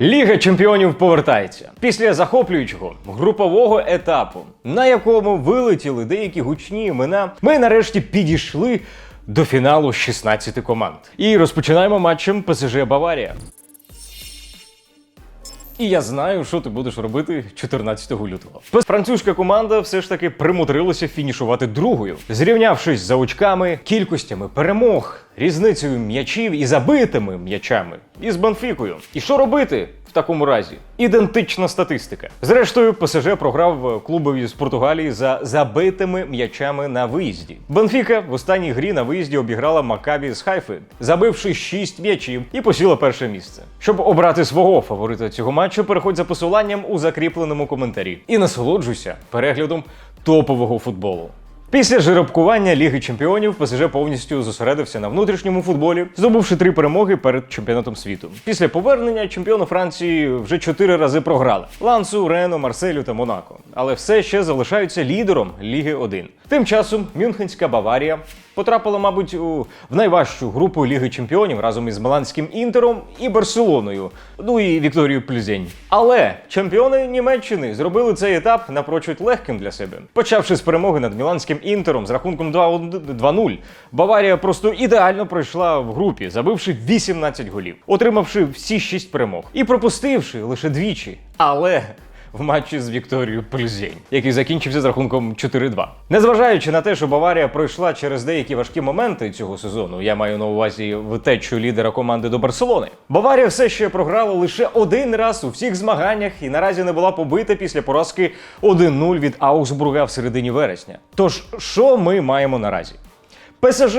Ліга чемпіонів повертається після захоплюючого групового етапу, на якому вилетіли деякі гучні імена. Ми нарешті підійшли до фіналу 16 команд. І розпочинаємо матчем ПСЖ Баварія. І я знаю, що ти будеш робити 14 лютого. Французька команда все ж таки примудрилася фінішувати другою, зрівнявшись за очками, кількостями перемог, різницею м'ячів і забитими м'ячами із Бенфікою. І що робити в такому разі? Ідентична статистика. Зрештою, ПСЖ програв клубові з Португалії за забитими м'ячами на виїзді. Бенфіка в останній грі на виїзді обіграла Макабі з Хайфи, забивши 6 м'ячів і посіла перше місце. Щоб обрати свого фаворита цього матчу, переходь за посиланням у закріпленому коментарі і насолоджуйся переглядом топового футболу. Після жеребкування Ліги Чемпіонів ПСЖ повністю зосередився на внутрішньому футболі, здобувши три перемоги перед чемпіонатом світу. Після повернення чемпіони Франції вже чотири рази програли: Лансу, Рену, Марселю та Монако. Але все ще залишаються лідером Ліги 1. Тим часом Мюнхенська Баварія потрапила, мабуть, у в найважчу групу Ліги Чемпіонів разом із Миланським інтером і Барселоною, ну і Вікторією Плюзень. Але чемпіони Німеччини зробили цей етап напрочуд легким для себе. Почавши з перемоги над Міланським інтером з рахунком 2-0, Баварія просто ідеально пройшла в групі, забивши 18 голів, отримавши всі 6 перемог і пропустивши лише двічі. Але в матчі з Вікторією Плюзень, який закінчився з рахунком 4-2. Незважаючи на те, що Баварія пройшла через деякі важкі моменти цього сезону, я маю на увазі втечу лідера команди до Барселони. Баварія все ще програла лише один раз у всіх змаганнях і наразі не була побита після поразки 1-0 від Аусбурга в середині вересня. Тож, що ми маємо наразі? ПСЖ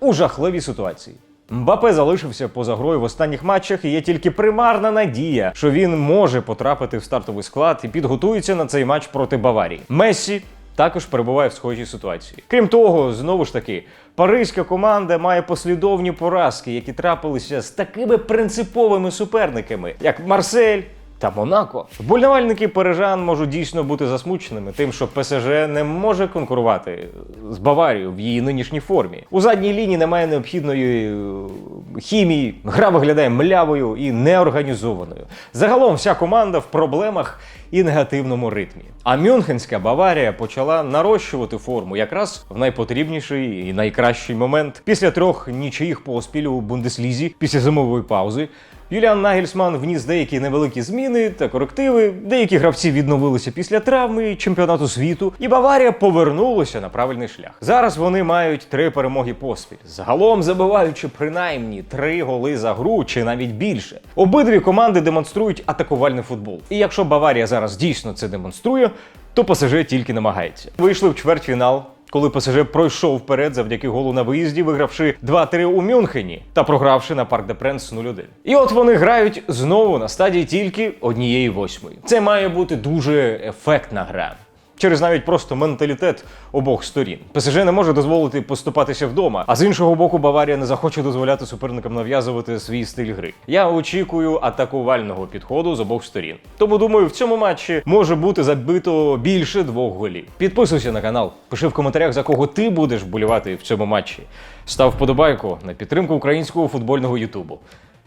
у жахливій ситуації. Мбапе залишився поза грою в останніх матчах, і є тільки примарна надія, що він може потрапити в стартовий склад і підготується на цей матч проти Баварії. Мессі також перебуває в схожій ситуації. Крім того, знову ж таки, паризька команда має послідовні поразки, які трапилися з такими принциповими суперниками, як Марсель. Та Монако. Вболівальники парижан можуть дійсно бути засмученими тим, що ПСЖ не може конкурувати з Баварією в її нинішній формі. У задній лінії немає необхідної е, хімії, гра виглядає млявою і неорганізованою. Загалом вся команда в проблемах і негативному ритмі. А Мюнхенська Баварія почала нарощувати форму якраз в найпотрібніший і найкращий момент. Після трьох нічиїх поспіль у Бундеслізі після зимової паузи. Юліан Нагельсман вніс деякі невеликі зміни та корективи. Деякі гравці відновилися після травми чемпіонату світу, і Баварія повернулася на правильний шлях. Зараз вони мають три перемоги поспіль, загалом забиваючи принаймні три голи за гру чи навіть більше. Обидві команди демонструють атакувальний футбол. І якщо Баварія зараз дійсно це демонструє, то ПСЖ тільки намагається. Вийшли в чвертьфінал коли ПСЖ пройшов вперед завдяки голу на виїзді, вигравши 2-3 у Мюнхені та програвши на Парк де Пренс 0-1. І от вони грають знову на стадії тільки однієї восьмої. Це має бути дуже ефектна гра. Через навіть просто менталітет обох сторін. ПСЖ не може дозволити поступатися вдома, а з іншого боку, Баварія не захоче дозволяти суперникам нав'язувати свій стиль гри. Я очікую атакувального підходу з обох сторін. Тому думаю, в цьому матчі може бути забито більше двох голів. Підписуйся на канал, пиши в коментарях, за кого ти будеш вболівати в цьому матчі. Став вподобайку на підтримку українського футбольного Ютубу.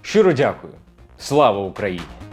Щиро дякую. Слава Україні!